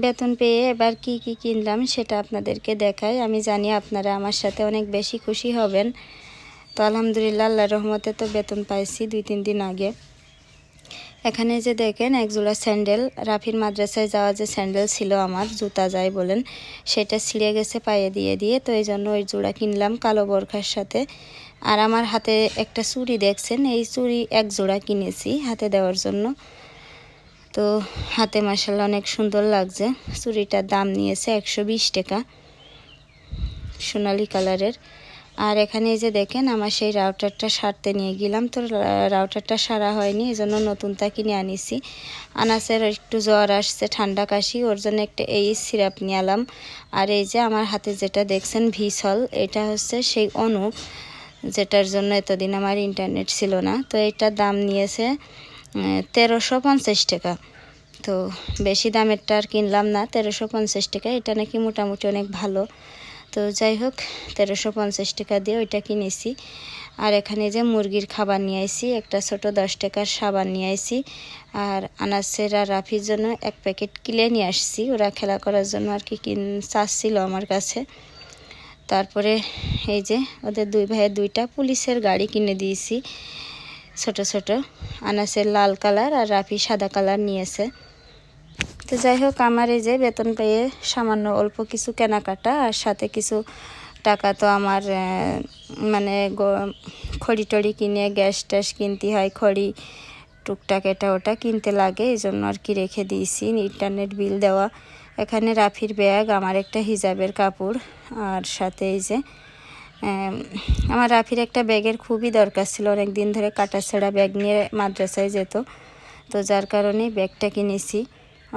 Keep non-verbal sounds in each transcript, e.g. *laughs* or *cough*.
বেতন পেয়ে এবার কি কি কিনলাম সেটা আপনাদেরকে দেখাই। আমি জানি আপনারা আমার সাথে অনেক বেশি খুশি হবেন। তো আলহামদুলিল্লাহ আল্লাহ রহমতে তো বেতন পাইছি দুই, তিন দিন আগে। এখানে যে দেখেন এক জোড়া স্যান্ডেল, রাফির মাদ্রাসায় যাওয়া যে স্যান্ডেল ছিল আমার, জুতা যায় বলেন, সেটা ছিঁড়ে গেছে পায়ে দিয়ে দিয়ে, তো এই জন্য ওই জোড়া কিনলাম কালো বরখার সাথে। আর আমার হাতে একটা চুড়ি দেখছেন, এই চুড়ি এক জোড়া কিনেছি হাতে দেওয়ার জন্য। তো হাতে মাসাল্লাহ অনেক সুন্দর লাগছে। চুড়িটার দাম নিয়েছে একশো বিশ টাকা, সোনালি কালারের। আর এখানে এই যে দেখেন, আমার সেই রাউটারটা সারতে নিয়ে গেলাম। তো রাউটারটা সারা হয়নি এই জন্য নতুনটা কিনে আনিছি। আনাসের একটু জ্বর আসছে, ঠান্ডা কাশি, ওর জন্য একটা এই সিরাপ নিয়ে এলাম আর এই যে আমার হাতে যেটা দেখছেন ভিসল, এটা হচ্ছে সেই অনু যেটার জন্য এতদিন আমার ইন্টারনেট ছিল না। তো এটার দাম নিয়েছে তেরোশো পঞ্চাশ টাকা। তো বেশি দামেরটা আর কিনলাম না, তেরোশো পঞ্চাশ টাকা। এটা নাকি মোটামুটি অনেক ভালো। তো যাই হোক, তেরোশো পঞ্চাশ টাকা দিয়ে ওইটা কিনেছি। আর এখানে যে মুরগির খাবার নিয়ে আইছি, একটা ছোট দশ টাকার সাবান নিয়ে আইছি। আর আনাসের আর রাফির জন্য এক প্যাকেট কিলে নিয়ে আসছি। ওরা খেলা করার জন্য আর কি কিন, চাচ্ছিল আমার কাছে। তারপরে এই যে ওদের দুই ভাইয়ের দুইটা পুলিশের গাড়ি কিনে দিয়েছি। ছোট ছোট। আনাসের লাল কালার আর রাফি সাদা কালার নিয়েছে। তো যাই হোক, আমার এই যে বেতন পেয়ে সামান্য অল্প কিছু কেনাকাটা আর সাথে কিছু টাকা তো আমার মানে খড়ি টড়ি কিনে গ্যাস ট্যাস কিনতে হয়, খড়ি টুকটাক এটা ওটা কিনতে লাগে, এই জন্য আর কি রেখে দিয়েছি। ইন্টারনেট বিল দেওয়া। এখানে রাফির ব্যাগ, আমার একটা হিজাবের কাপড় আর সাথে এই যে আমার রাফির একটা ব্যাগের খুবই দরকার ছিল। অনেক দিন ধরে কাটা ছেঁড়া ব্যাগ নিয়ে মাদ্রাসায় যেত। তো যার কারণে ব্যাগটা কিনেছি।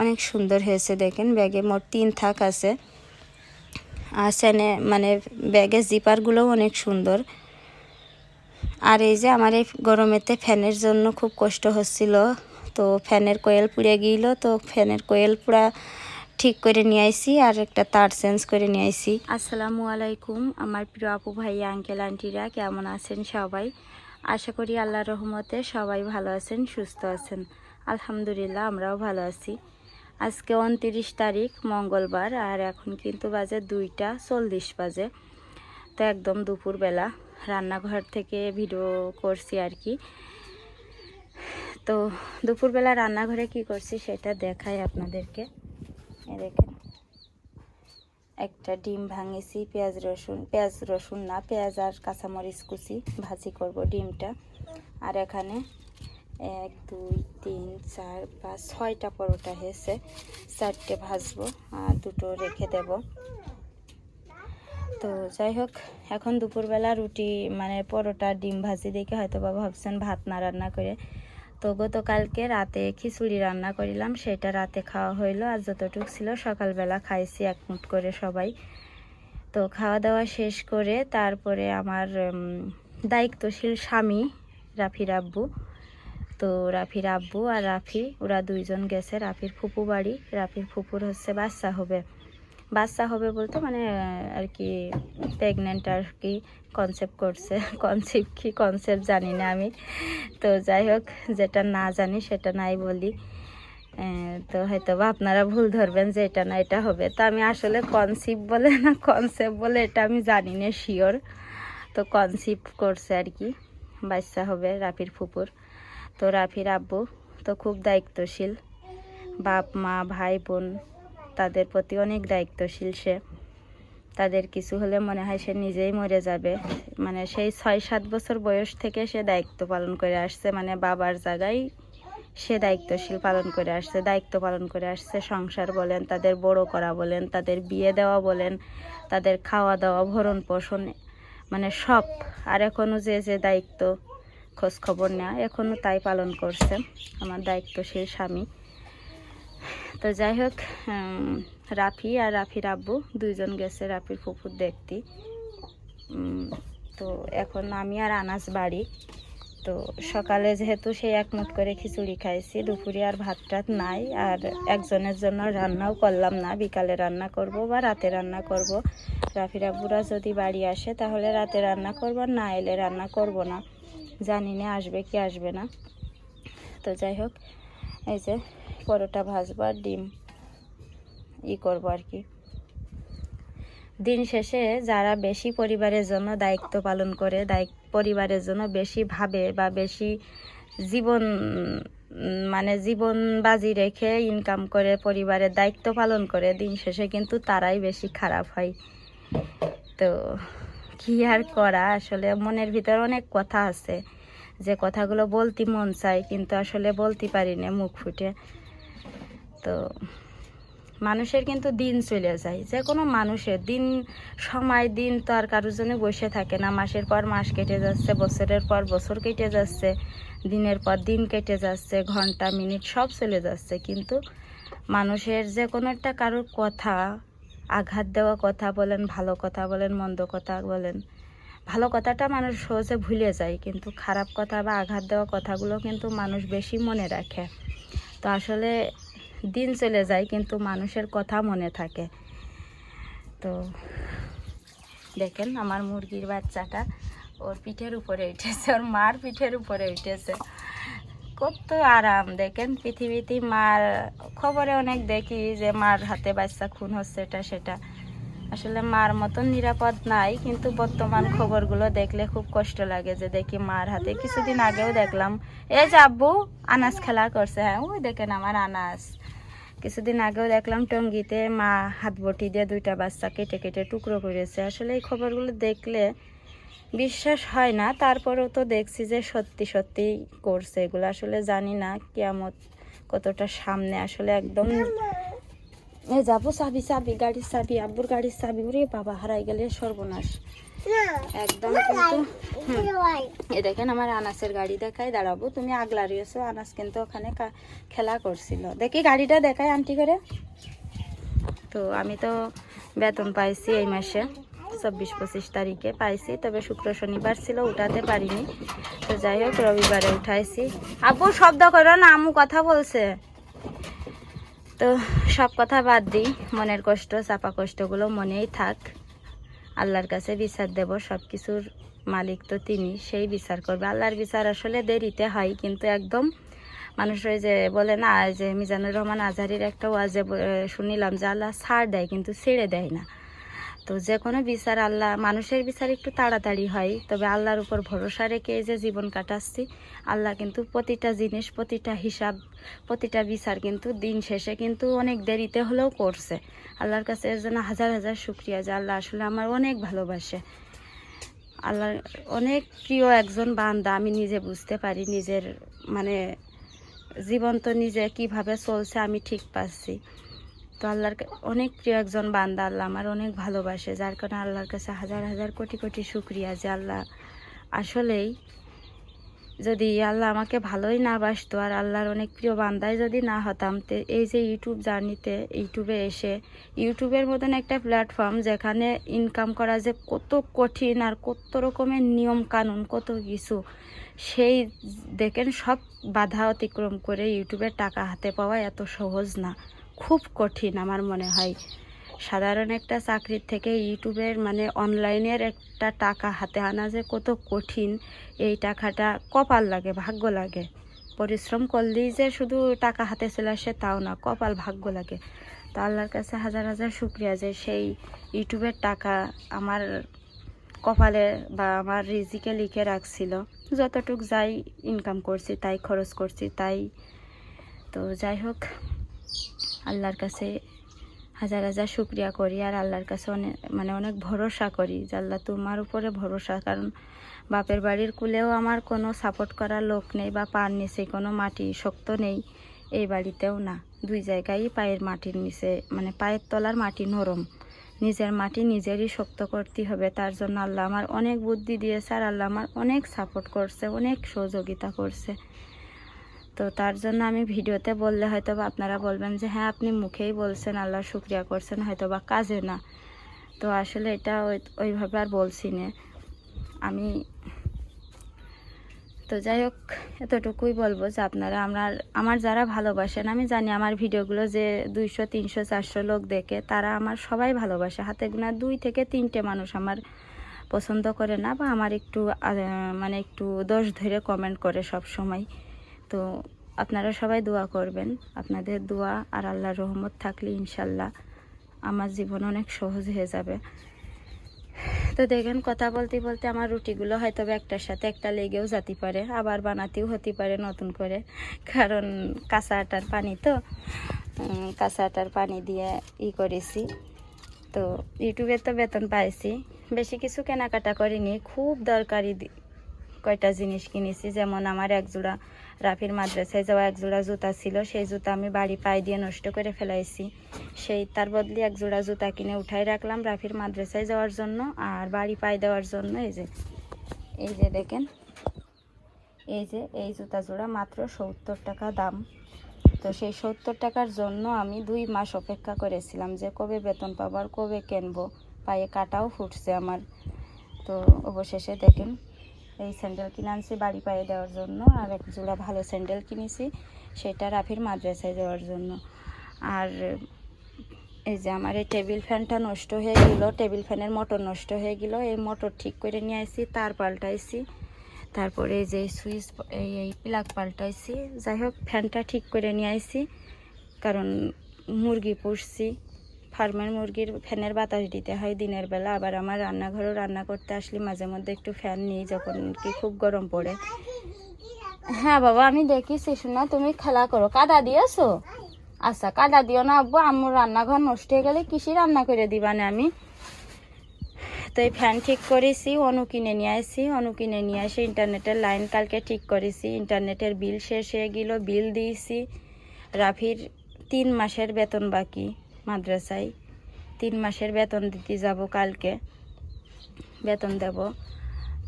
অনেক সুন্দর হয়েছে দেখেন, ব্যাগে মোট তিন থাক আছে। আর সেনে মানে ব্যাগের জিপারগুলোও অনেক সুন্দর। আর এই যে আমার এই গরমেতে ফ্যানের জন্য খুব কষ্ট হচ্ছিল। তো ফ্যানের কোয়েল পুড়ে গিয়েছিল তো ফ্যানের কোয়েল পুরা ঠিক করে নিয়ে আইসি আর একটা তার চেঞ্জ করে নিয়ে আইসি আসসালামু আলাইকুম, আমার প্রিয় আপু ভাই আঙ্কেল আন্টিরা কেমন আছেন সবাই? আশা করি আল্লাহ রহমতে সবাই ভালো আছেন, সুস্থ আছেন। আলহামদুলিল্লাহ, আমরাও ভালো আছি। আজকে উনতিরিশ তারিখ, মঙ্গলবার, আর এখন কিন্তু বাজে দুইটা চল্লিশ বাজে। তো একদম দুপুরবেলা রান্নাঘর থেকে ভিডিও করছি আর কি। তো দুপুরবেলা রান্নাঘরে কি করছি সেটা দেখাই আপনাদেরকে। দেখেন। একটা ডিম ভাঙেছি, পেঁয়াজ রসুন পেঁয়াজ রসুন না, পেঁয়াজ আর কাঁচামরিচ কুচি ভাজি করব ডিমটা। আর এখানে এক, দুই, তিন, চার, পাঁচ, ছয়টা পরোটা হয়েছে, চারটে ভাজবো আর দুটো রেখে দেব। তো যাই হোক, এখন দুপুরবেলা রুটি মানে পরোটা, ডিম ভাজি দেখে হয়তো বা ভাবছেন ভাত না রান্না করে। তো গতকালকে রাতে খিচুড়ি রান্না করিলাম, সেটা রাতে খাওয়া হইল। আর যতটুক ছিল সকালবেলা খাইছি, এক মুঠ করে সবাই। তো খাওয়া দাওয়া শেষ করে তারপরে আমার দায়িত্বশীল স্বামী রাফির আব্বু। তো রাফির আব্বু আর রাফি, ওরা দুইজন গেছে, রাফির ফুপু বাড়ি। রাফির ফুপুর হচ্ছে বাচ্চা হবে। বাচ্চা হবে বলতে মানে আর কি প্রেগনেন্ট আর কি কনসেপ্ট করছে। *laughs* কনসেপ্ট কি কনসেপ্ট জানি না আমি। তো যাই হোক, যেটা না জানি সেটা নাই বলি। তো হয়তো বা আপনারা ভুল ধরবেন যে এটা না এটা হবে। তো আমি আসলে কনসেপ্ট বলে না কনসেপ্ট বলে এটা আমি জানি না শিওর তো কনসেপ্ট করছে আর কি, বাচ্চা হবে রাফির ফুপুর। তো রাফির আব্বু তো খুব দায়িত্বশীল। বাপ, মা, ভাই, বোন। তাদের প্রতি অনেক দায়িত্বশীল সে। তাদের কিছু হলে মনে হয় সে নিজেই মরে যাবে। মানে সেই ছয়, সাত বছর বয়স থেকে সে দায়িত্ব পালন করে আসছে। মানে বাবার জায়গায় সে দায়িত্বশীল পালন করে আসছে, দায়িত্ব পালন করে আসছে। সংসার বলেন, তাদের বড় করা বলেন, তাদের বিয়ে দেওয়া বলেন, তাদের খাওয়া দাওয়া, ভরণ পোষণ মানে সব। আর এখনও যে যে দায়িত্ব খোঁজ খবর নেওয়া এখনও তাই পালন করছে। আমার দায়িত্বশীল স্বামী। তো যাই হোক রাফি আর রাফির আব্বু দুইজন গেছে রাফির ফুফুর দেখতে। তো এখন আমি আর আনাস বাড়ি। তো সকালে যেহেতু সেই এক করে খিচুড়ি খাইছি, দুপুরে আর ভাত টাত নাই আর একজনের জন্য রান্নাও করলাম না। বিকালে রান্না করব বা রাতে রান্না করব। রাফির আব্বুরা যদি বাড়ি আসে তাহলে রাতে রান্না করব না এলে রান্না করব না। জানি না আসবে কি আসবে না। তো যাই হোক এই যে পরোটা ভাজবো আর ডিম ই করব আর কি। দিন শেষে যারা বেশি পরিবারের জন্য দায়িত্ব পালন করে, দায়িত্ব পরিবারের জন্য বেশি ভাবে বা বেশি জীবন মানে জীবন বাজি রেখে ইনকাম করে, পরিবারের দায়িত্ব পালন করে, দিন শেষে কিন্তু তারাই বেশি খারাপ হয়। তো কি আর করা? আসলে মনের ভিতর অনেক কথা আছে। যে কথাগুলো বলতে মন চায়, কিন্তু আসলে বলতে পারি না, মুখ ফুটে। তো মানুষের কিন্তু দিন চলে যায়। যে কোনো মানুষের দিন, সময়, দিন তো আর কারোর জন্য বসে থাকে না। মাসের পর মাস কেটে যাচ্ছে, বছরের পর বছর কেটে যাচ্ছে, দিনের পর দিন কেটে যাচ্ছে, ঘণ্টা, মিনিট সব চলে যাচ্ছে। কিন্তু মানুষের যে কোনো একটা কারোর কথা, আঘাত দেওয়া কথা বলেন, ভালো কথা বলেন, মন্দ কথা বলেন, ভালো কথাটা মানুষ সহজে ভুলে যায়। কিন্তু খারাপ কথা বা আঘাত দেওয়া কথাগুলো কিন্তু মানুষ বেশি মনে রাখে। তো আসলে দিন চলে যায়, কিন্তু মানুষের কথা মনে থাকে। তো দেখেন আমার মুরগির বাচ্চাটা, ওর পিঠের উপরে উঠেছে, ওর মার পিঠের উপরে উঠেছে। কত আরাম, দেখেন পৃথিবীতে মার খবরে অনেক দেখি যে মার হাতে বাচ্চা খুন হচ্ছে, এটা সেটা। আসলে মার মতন নিরাপদ নাই, কিন্তু বর্তমান খবরগুলো দেখলে খুব কষ্ট লাগে যে দেখি মার হাতে। কিছুদিন আগেও দেখলাম এই যে আব্বু আনাস খেলা করছে। হ্যাঁ ওই দেখেন আমার আনাস কিছুদিন আগেও দেখলাম টঙ্গিতে মা হাত বটি দিয়ে দুইটা বাচ্চা কেটে কেটে টুকরো করেছে। আসলে এই খবরগুলো দেখলে বিশ্বাস হয় না, তারপরেও তো দেখছি যে সত্যি সত্যি করছে এগুলো। আসলে জানি না কিয়ামত কতটা সামনে, আসলে একদম এ যাব চাবি চাবি, গাড়ির চাবি, আব্বুর গাড়ির চাবি। ওরে বাবা, হারাই গেলে সর্বনাশ। একদম কিন্তু এ দেখেন আমার আনাসের গাড়ি দেখায় দাঁড়াবো। তুমি আগলা রয়েছো আনাস কিন্তু ওখানে খেলা করছিল। দেখি গাড়িটা দেখায় আন্টি করে। তো আমি তো বেতন পাইছি এই মাসে চব্বিশ পঁচিশ তারিখে পাইছি তবে শুক্র শনিবার ছিল উঠাতে পারিনি। তো যাই হোক রবিবারে উঠাইছি। আব্বু শব্দ করো না আমু কথা বলছে। তো সব কথা বাদ দিই মনের কষ্ট চাপা কষ্টগুলো মনেই থাক। আল্লাহর কাছে বিচার দেব সব কিছুর মালিক তো তিনি, সেই বিচার করবে। আল্লাহর বিচার আসলে দেরিতে হয়, কিন্তু একদম মানুষ ওই যে বলে না যে মিজানুর রহমান আজহারির একটা ওয়াজে শুনিলাম যে আল্লাহ ছাড় দেয়, কিন্তু ছেড়ে দেয় না। তো যে কোনো বিচার আল্লাহ, মানুষের বিচার একটু তাড়াতাড়ি হয়, তবে আল্লাহর উপর ভরসা রেখে যে জীবন কাটাচ্ছি, আল্লাহ কিন্তু প্রতিটা জিনিস, প্রতিটা হিসাব, প্রতিটা বিচার কিন্তু দিন শেষে কিন্তু অনেক দেরিতে হলেও করছে। আল্লাহর কাছে এর জন্য হাজার হাজার শুক্রিয়া যে আল্লাহ আসলে আমার অনেক ভালোবাসে। আল্লাহর অনেক প্রিয় একজন বান্দা, আমি নিজে বুঝতে পারি নিজের মানে জীবন তো নিজে কীভাবে চলছে আমি ঠিক পাচ্ছি। তো আল্লাহর অনেক প্রিয় একজন বান্দা আল্লাহ আমার অনেক ভালোবাসে, যার কারণে আল্লাহর কাছে হাজার হাজার কোটি কোটি শুক্রিয়া যে আল্লাহ আসলেই যদি আল্লাহ আমাকে ভালোই না বাসতো আর আল্লাহর অনেক প্রিয় বান্দায় যদি না হতাম, তো এই যে ইউটিউব জার্নিতে, ইউটিউবে এসে ইউটিউবের মতন একটা প্ল্যাটফর্ম যেখানে ইনকাম করা যে কত কঠিন আর কত রকমের নিয়ম কানুন, কত কিছু, সেই দেখেন সব বাধা অতিক্রম করে ইউটিউবের টাকা হাতে পাওয়া এত সহজ না। খুব কঠিন আমার মনে হয়। সাধারণ একটা চাকরির থেকে ইউটিউবের মানে অনলাইনের একটা টাকা হাতে আনা যে কত কঠিন, এই টাকাটা কপাল লাগে, ভাগ্য লাগে। পরিশ্রম করলেই যে শুধু টাকা হাতে চলে আসে তাও না, কপাল ভাগ্য লাগে। তো আল্লাহর কাছে হাজার হাজার শুক্রিয়া যে সেই ইউটিউবের টাকা আমার কপালে বা আমার রিজিকে লিখে রাখছিল। যতটুক যাই ইনকাম করছি, তাই খরচ করছি, তাই। তো যাই হোক আল্লাহর কাছে হাজার হাজার শুক্রিয়া করি আর আল্লাহর কাছে অনেক মানে অনেক ভরসা করি যে আল্লাহ তোমার উপরে ভরসা। কারণ বাপের বাড়ির কুলেও আমার কোনো সাপোর্ট করার লোক নেই বা পার নিচে কোনো মাটি শক্ত নেই, এই বাড়িতেও না। দুই জায়গায় পায়ের মাটির নিচে মানে পায়ের তলার মাটি নরম। নিজের মাটি নিজেরই শক্ত করতে হবে। তার জন্য আল্লাহ আমার অনেক বুদ্ধি দিয়েছে আর আল্লাহ আমার অনেক সাপোর্ট করছে, অনেক সহযোগিতা করছে। তো তার জন্য আমি ভিডিওতে বললে হয়তো বা আপনারা বলবেন যে হ্যাঁ আপনি মুখেই বলছেন, আল্লাহ শুক্রিয়া করছেন হয়তো বা কাজে না। তো আসলে এটা ওই- ওইভাবে আর বলছি না। আমি তো যাই হোক, এতটুকুই বলব যে আপনারা আমার আমার যারা ভালোবাসেন, আমি জানি আমার ভিডিওগুলো যে দুইশো, তিনশো, চারশো লোক দেখে, তারা আমার সবাই ভালোবাসে। হাতে গোনা দুই থেকে তিনটে মানুষ আমার পছন্দ করে না বা আমার একটু মানে একটু দোষ ধরে কমেন্ট করে সব সময় তো আপনারা সবাই দোয়া করবেন। আপনাদের দোয়া আর আল্লাহর রহমত থাকলে ইনশাল্লাহ আমার জীবন অনেক সহজ হয়ে যাবে। তো দেখেন, কথা বলতে বলতে আমার রুটিগুলো হয়তো একটার সাথে একটা লেগেও যেতে পারে, আবার বানাতেও হতে পারে নতুন করে। কারণ কাঁচা আটার পানি তো কাঁচা আটার পানি দিয়ে ই করেছি। তো ইউটিউবে তো বেতন পাইছি। বেশি কিছু কেনাকাটা করিনি, খুব দরকারি কয়টা জিনিস কিনেছি, যেমন আমার এক জোড়া রাফির মাদ্রাসায় যাওয়া এক জোড়া জুতা ছিল, সেই জুতা আমি বাড়ি পায়ে দিয়ে নষ্ট করে ফেলাইছি। সেই, তার বদলে এক জোড়া জুতা কিনে উঠাই রাখলাম রাফির মাদ্রাসায় যাওয়ার জন্য আর বাড়ি পায়ে দেওয়ার জন্য, এই যে এই যে দেখেন, এই যে, এই জুতা জোড়া মাত্র সত্তর টাকা দাম। তো সেই সত্তর টাকার জন্য আমি দুই মাস অপেক্ষা করেছিলাম যে কবে বেতন পাবো আর কবে কিনবো, পায়ে কাটাও ফুটছে আমার। তো অবশেষে দেখেন এই স্যান্ডেল কিনে আনছি বাড়ি পায়ে দেওয়ার জন্য, আর এক জোড়া ভালো স্যান্ডেল কিনেছি, সেটা রাফির মাদ্রাসায় দেওয়ার জন্য। আর এই যে আমার এই টেবিল ফ্যানটা নষ্ট হয়ে গেল, টেবিল ফ্যানের মোটর নষ্ট হয়ে গেল, এই মোটর ঠিক করে নিয়ে আসি তার পাল্টাইছি, তারপরে এই যে সুইচ, এই এই প্লাগ পাল্টাইছি, যাই হোক, ফ্যানটা ঠিক করে নিয়ে আসি কারণ মুরগি পুষছি। ফার্মের মুরগির ফ্যানের বাতাস দিতে হয় দিনের বেলা। আবার আমার রান্নাঘরেও রান্না করতে আসলে মাঝে মধ্যে একটু ফ্যান নিই যখন কি খুব গরম পড়ে। হ্যাঁ বাবা, আমি দেখিছি, শোনা, তুমি খেলা করো। কাদা দিয়েছ? আচ্ছা কাদা দিও না আব্বু আমার রান্নাঘর নষ্ট হয়ে গেলে কিসে রান্না করে দিবানে আমি? তো এই ফ্যান ঠিক করেছি, অনু কিনে নিয়ে আসি অনু কিনে নিয়ে আসি ইন্টারনেটের লাইন কালকে ঠিক করেছি। ইন্টারনেটের বিল শেষ হয়ে গেল, বিল দিয়েছি। রাফির তিন মাসের বেতন বাকি। মাদ্রাসায়। তিন মাসের বেতন দিতে যাব কালকে। বেতন দেব।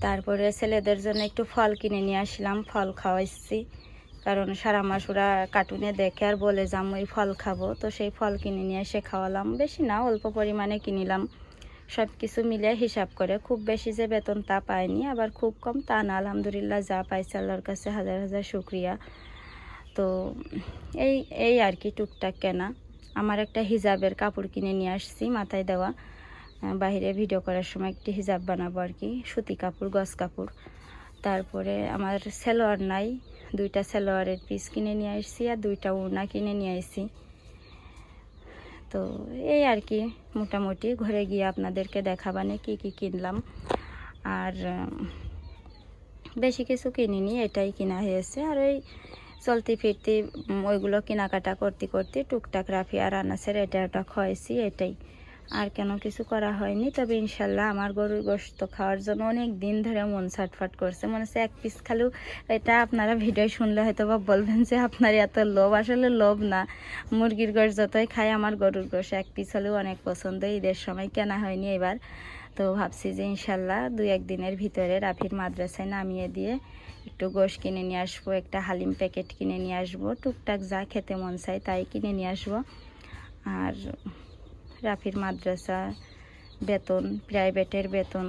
তারপরে ছেলেদের জন্য একটু ফল কিনে নিয়ে আসলাম, ফল খাওয়াইছি। কারণ সারা মাস ওরা কার্টুনে দেখে আর বলে যে আমি ফল খাব। তো সেই ফল কিনে নিয়ে এসে খাওয়ালাম। বেশি না, অল্প পরিমাণে কিনিলাম। সব কিছু মিলে হিসাব করে খুব বেশি যে বেতন তা পায়নি আবার খুব কম তা না। আলহামদুলিল্লাহ, যা পাইছে আল্লাহর কাছে হাজার হাজার শুক্রিয়া। তো এই এই আর কি টুকটাক কেনা। আমার একটা হিজাবের কাপড় কিনে নিয়ে আসছি মাথায় দেওয়া। বাইরে ভিডিও করার সময় একটি হিজাব বানাবো আর কি, সুতি কাপড় গস কাপড়। তারপরে আমার সেলোয়ার নাই, দুইটা সেলোয়ারের পিস কিনে নিয়ে আসছি আর দুইটা ওড়না কিনে নিয়ে আসছি। তো এই আর কি, মোটামুটি ঘরে গিয়ে আপনাদেরকে দেখাবানে কি কি কিনলাম। আর বেশি কিছু কিনিনি, এটাই কিনা হয়েছে। আর ওই চলতে ফিরতে ওইগুলো কেনাকাটা করতে করতে টুকটাক রাফি আর আনাসের এটা ওটা খাওয়াইছি এটাই। আর কেন কিছু করা হয়নি, তবে ইনশাল্লাহ আমার গরুর গোশত খাওয়ার জন্য অনেক দিন ধরে মন ছটফট করছে। মনে হচ্ছে এক পিস খালু, এটা আপনারা ভিডিও শুনলে হয়তো বা বলবেন যে আপনার এত লোভ, আসলে লোভ না। মুরগির গোশ যতই খাই আমার গরুর গোশ এক পিস হলেও অনেক পছন্দ, ঈদের সময় কেনা হয়নি এবার। তো ভাবছি যে ইনশাল্লাহ দুই একদিনের ভিতরে রাফির মাদ্রাসায় নামিয়ে দিয়ে একটু গোশ কিনে নিয়ে আসব, একটা হালিম প্যাকেট কিনে নিয়ে আসব, টুকটাক যা খেতে মন চাই তাই কিনে নিয়ে আসব। আর রাফির মাদ্রাসা বেতন, প্রাইভেটের বেতন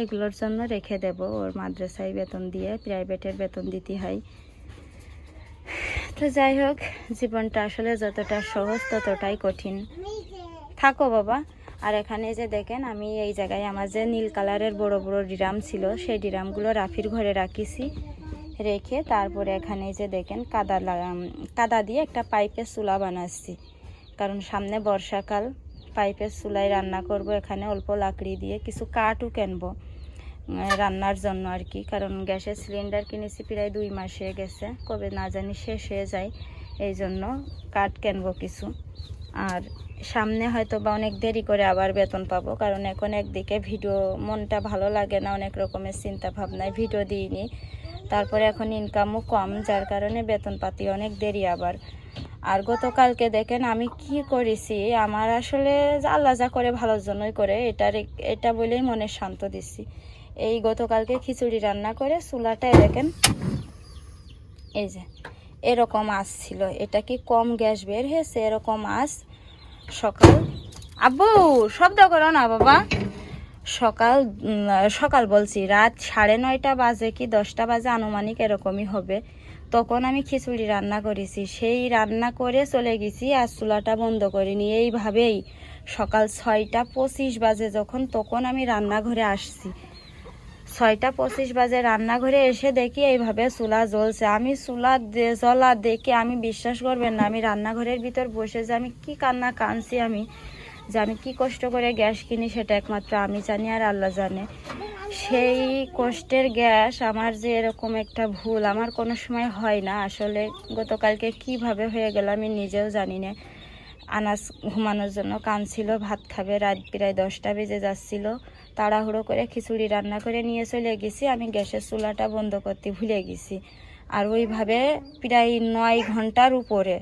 এগুলোর জন্য রেখে দেব। ওর মাদ্রাসায় বেতন দিয়ে প্রাইভেটের বেতন দিতে হয়। তো যাই হোক, জীবনটা আসলে যতটা সহজ ততটাই কঠিন। থাকো বাবা। আর এখানে যে দেখেন, আমি এই জায়গায় আমার যে নীল কালারের বড় বড় ড্রাম ছিল, সেই ড্রামগুলো রাফির ঘরে রাখিছি, রেখে তারপরে এখানে যে দেখেন কাদা কাদা দিয়ে একটা পাইপের চুলা বানাচ্ছি। কারণ সামনে বর্ষাকাল, পাইপের চুলায় রান্না করব, এখানে অল্প লাকড়ি দিয়ে কিছু কাঠও কিনবো রান্নার জন্য আর কি। কারণ গ্যাসের সিলিন্ডার কিনেছি প্রায় দুই মাস গেছে, কবে না জানি শেষ হয়ে যায়, এই জন্য কাঠ কিনবো কিছু। আর সামনে হয়তো বা অনেক দেরি করে আবার বেতন পাবো, কারণ এখন একদিকে ভিডিও মনটা ভালো লাগে না, অনেক রকমের চিন্তা ভাবনায় ভিডিও দিইনি। তারপরে এখন ইনকামও কম, যার কারণে বেতন পাতি অনেক দেরি আবার। আর গতকালকে দেখেন আমি কি করেছি, আমার আসলে আল্লাহ যা করে ভালোর জন্যই করে, এটার এটা বলেই মনে শান্ত দিচ্ছি। এই গতকালকে খিচুড়ি রান্না করে চুলাটায় দেখেন, এই যে এরকম আঁচ ছিল। এটা কি কম গ্যাস বের হয়েছে? এরকম আঁচ সকাল আব্বু, শব্দ করো না বাবা। সকাল সকাল বলছি। রাত সাড়ে নয়টা বাজে কি দশটা বাজে? আনুমানিক এরকমই হবে। তখন আমি খিচুড়ি রান্না করেছি। সেই রান্না করে চলে গেছি আর চুলাটা বন্ধ করিনি। এইভাবেই সকাল ছয়টা পঁচিশ বাজে যখন, তখন আমি রান্নাঘরে আসছি। ছয়টা পঁচিশ বাজে রান্নাঘরে এসে দেখি এইভাবে চুলা জ্বলছে। আমি চুলা জ্বলা দেখে আমি বিশ্বাস করবেন না, আমি রান্নাঘরের ভিতর বসে যে আমি কি কান্না কানছি আমি, যে আমি কি কষ্ট করে গ্যাস কিনি সেটা একমাত্র আমি জানি আর আল্লাহ জানে। সেই কষ্টের গ্যাস আমার যে এরকম একটা ভুল আমার কোনো সময় হয় না। আসলে গতকালকে কীভাবে হয়ে গেল আমি নিজেও জানি না। আনাজ ঘুমানোর জন্য কানছিল, ভাত খাবে, রাত প্রায় দশটা বেজে যাচ্ছিল। তাড়াহুড়ো করে খিচুড়ি রান্না করে নিয়ে চলে গেছি। আমি গ্যাসের চুলাটা বন্ধ করতে ভুলে গেছি। আর ওইভাবে প্রায় নয় ঘণ্টার উপরে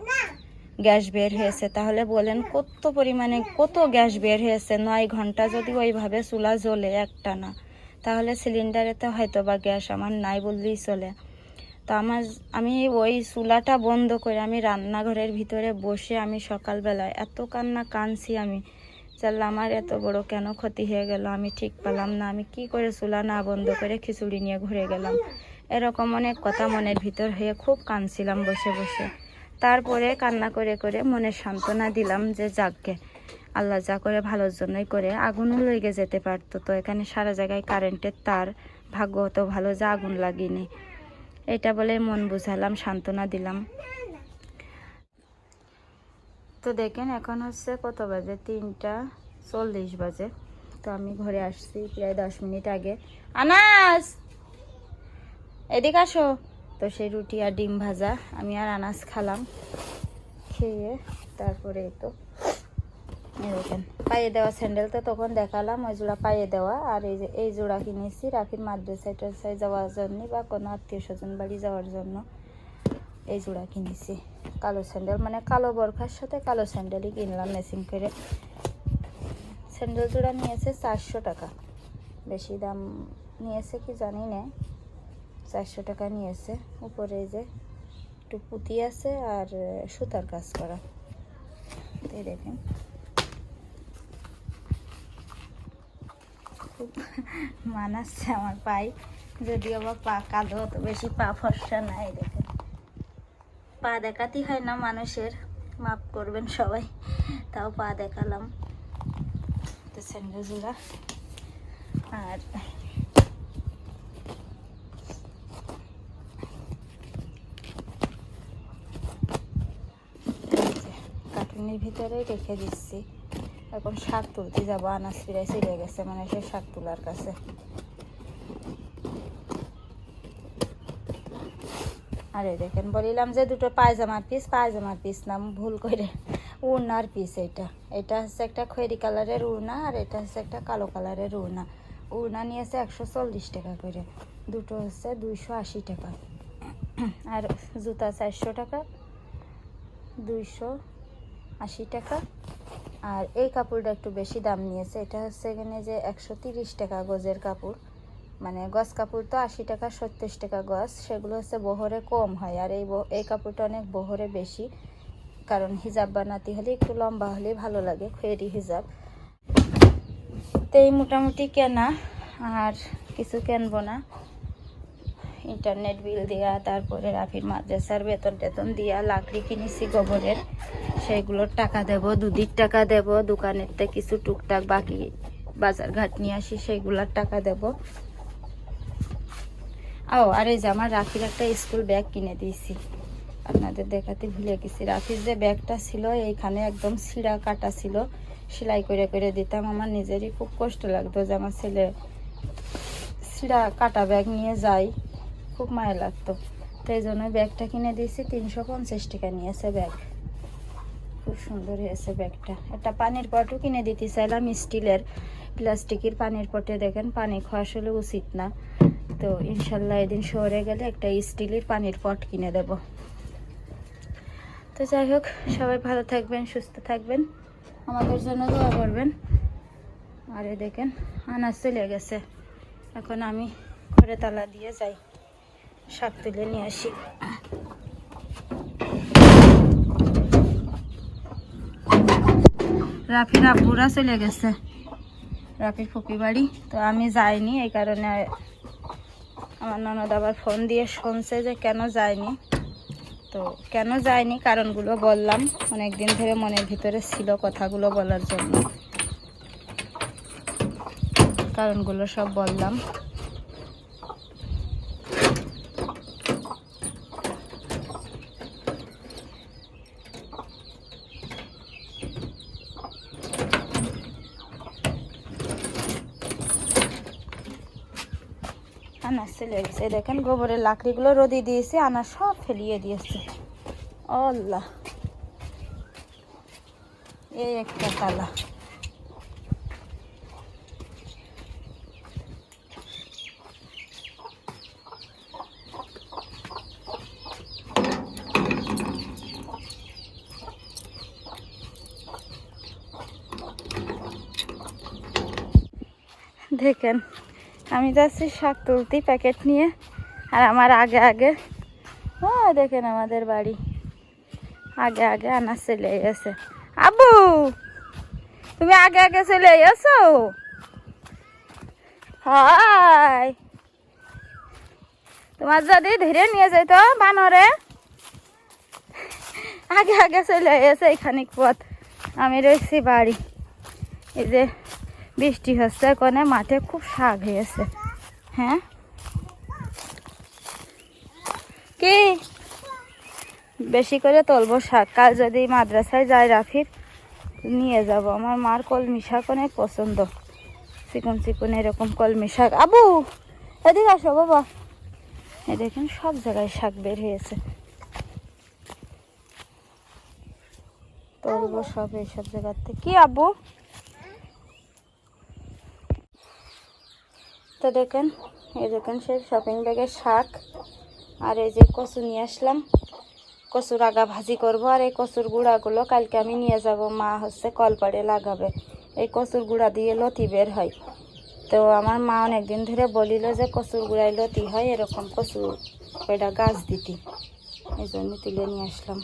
গ্যাস বের হয়েছে। তাহলে বলেন কত পরিমাণে, কত গ্যাস বের হয়েছে? নয় ঘণ্টা যদি ওইভাবে চুলা জ্বলে একটা না তাহলে সিলিন্ডারে তো হয়তো বা গ্যাস আমার নাই বললেই চলে। তো আমার, আমি ওই চুলাটা বন্ধ করে আমি রান্নাঘরের ভিতরে বসে আমি সকালবেলায় এত কান্না কানছি আমি। চাল্লা আমার এত বড় কেন ক্ষতি হয়ে গেল? আমি ঠিক পেলাম না। আমি কি করে চুলা না বন্ধ করে খিচুড়ি নিয়ে ঘুরে গেলাম? এরকম অনেক কথা মনের ভিতর হয়ে খুব কানছিলাম বসে বসে। তারপরে কান্না করে করে মনে সান্ত্বনা দিলাম যে, যাকগে। আল্লাহ যা করে ভালোর জন্যই করে। আগুনও লেগে যেতে পারতো তো। এখানে সারা জায়গায় কারেন্টের তার। ভাগ্য তো ভালো যে আগুন লাগেনি। এটা বলে মন বুঝালাম, সান্ত্বনা দিলাম। তো দেখেন এখন হচ্ছে কত বাজে? তিনটা চল্লিশ বাজে। তো আমি ঘরে আসছি প্রায় দশ মিনিট আগে। আনাস! এদিকে আসো। তো সেই রুটি আর ডিম ভাজা আমি আর আনাস খালাম। খেয়ে তারপরে তো। দেখেন, পায়ে দেওয়া স্যান্ডেল তো তখন দেখালাম, ওই জোড়া পায়ে দেওয়া। আর এই যে, এই জোড়া কিনেছি রাফির মাদ্রাসায় টাদ্রাসায় যাওয়ার জন্য বা কোনো আত্মীয় স্বজন বাড়ি যাওয়ার জন্য। এই জোড়া কিনেছি। কালো স্যান্ডেল মানে কালো বরখার সাথে কালো স্যান্ডেলই কিনলাম মেশিন করে। স্যান্ডেল জোড়া নিয়েছে চারশো টাকা। বেশি দাম নিয়েছে কি জানি না। চারশো টাকা নিয়েছে। উপরে যে একটু পুঁতি আছে আর সুতার কাজ করা। দেখেন। খুব মানাচ্ছে আমার পাই যদিও বা পা কালো, অত বেশি পা ফর্সা নাই দেখেন। পা দেখাতেই হয় না মানুষের। মাপ করবেন সবাই, তাও পা দেখালাম। তো স্যান্ডেল জোড়া আর কার্টুনের ভিতরে রেখে দিচ্ছি। এখন শাক তুলতে যাব, আনাজ ফিরে ছিঁড়ে গেছে মানে সে শাক তোলার কাছে। আরে দেখেন, বলিলাম যে দুটো পায়জামার পিস পায়জামার পিস নাম ভুল করে উড়নার পিস এটা। এটা হচ্ছে একটা খয়েরি কালারের উড়না আর এটা হচ্ছে একটা কালো কালারের উড়না। উড়না নিয়েছে একশো চল্লিশ টাকা করে, দুটো হচ্ছে দুইশো আশি টাকা। আর জুতা চারশো টাকা, দুইশো আশি টাকা। আর এই কাপড়টা একটু বেশি দাম নিয়েছে, এটা হচ্ছে এখানে যে একশো তিরিশ টাকা গজের কাপড়। মানে গজ কাপড় তো আশি টাকা সত্তর টাকা গজ সেগুলো হচ্ছে বহরে কম হয়। আর এই এই কাপড়টা অনেক বহরে বেশি, কারণ হিজাব বানাতে হলে একটু লম্বা হলে ভালো লাগে, খয়েরি হিজাব। তো এই মোটামুটি কেনা, আর কিছু কেনবো না। ইন্টারনেট বিল দেওয়া তারপরে রাফির মাদ্রাসার বেতন টেতন দিয়া, লাকড়ি কিনেছি গোবরের। সেইগুলোর টাকা দেব দুধের টাকা দেব দোকানের থেকে কিছু টুকটাক বাকি বাজার ঘাট নিয়ে আসি সেইগুলোর টাকা দেব। ও আর এই যে আমার রাখির একটা স্কুল ব্যাগ কিনে দিয়েছি। আপনাদের দেখাতে ভুলে গেছি। রাখির যে ব্যাগটা ছিল, এইখানে একদম ছিঁড়া কাটা ছিল। সেলাই করে করে দিতাম। আমার নিজেরই খুব কষ্ট লাগতো যে আমার ছেলে ছিঁড়া কাটা ব্যাগ নিয়ে যাই খুব মায়া লাগতো। তো এই জন্য ব্যাগটা কিনে দিয়েছি। তিনশো পঞ্চাশ টাকা নিয়েছে ব্যাগ খুব সুন্দর হয়েছে ব্যাগটা। একটা পানির পটও কিনে দিতে চাইলাম স্টিলের প্লাস্টিকের পানির পটে দেখেন, পানি খাওয়া আসলে উচিত না। তো ইনশাল্লাহ এদিন শহরে গেলে একটা স্টিলের পানির পট কিনে দেব। তো যাই হোক, সবাই ভালো থাকবেন, সুস্থ থাকবেন, আমাদের জন্য দোয়া করবেন। আর এই দেখেন, আনাজ চলে গেছে। এখন আমি ঘরে তালা দিয়ে যাই, শাক তুলে নিয়ে আসি। রাফির আব্বুরা চলে গেছে, রাফির ফুপি বাড়ি তো আমি যাইনি, এই কারণে আমার ননদ আবার ফোন দিয়ে শুনছে যে কেন যায়নি। তো কেন যায়নি কারণগুলো বললাম। অনেক দিন ধরে মনের ভিতরে ছিল কথাগুলো বলার জন্য। কারণগুলো সব বললাম। আনাজ চলে গেছে দেখেন, গোবরের লাকড়িগুলো রোদি দিয়েছে আনাজ সব ফেলিয়ে দিয়েছে। আল্লাহ। এই একটা তালা। দেখেন আমি যাচ্ছি শাক তুলতি প্যাকেট নিয়ে আর আমার আগে আগে ও দেখেন আমাদের বাড়ি। আগে আগে আনাজ চলে গেছে আবু তুমি আগে আগে চলে এসো। হাই। তোমার যদি ধীরে নিয়ে যেত বানরে। আগে আগে চলে এসে খানিক পথ। আমি রয়েছি বাড়ি। এই যে বৃষ্টি হচ্ছে, কোনে মাঠে খুব শাক হয়েছে। হ্যাঁ? কি? বেশি করে তুলবো শাক। কাল যদি মাদ্রাসায় যায় রাফির, নিয়ে যাব। আমার মার কলমি শাক অনেক পছন্দ। চিকন চিকন এরকম কলমি শাক। আবু, এদিকে আসো বাবা। এ দেখেন সব জায়গায় শাক বের হয়েছে। তুলবো সব এইসব জায়গার থেকে কি আব্বু তো দেখেন। এই দেখেন সেই শপিং ব্যাগের শাক। আর এই যে কচু নিয়ে আসলাম। কচুর আগা ভাজি করব। আর এই কচুর গুঁড়াগুলো কালকে আমি নিয়ে যাব। মা হচ্ছে কলপাড়ে লাগাবে। এই কচুর গুঁড়া দিয়ে লতি বের হয়। তো আমার মা অনেক দিন ধরে বলিল যে কচুর গুঁড়ায় লতি হয়, এরকম কচু কয়টা গাছ দিতি। এই জন্য তুলে নিয়ে আসলাম।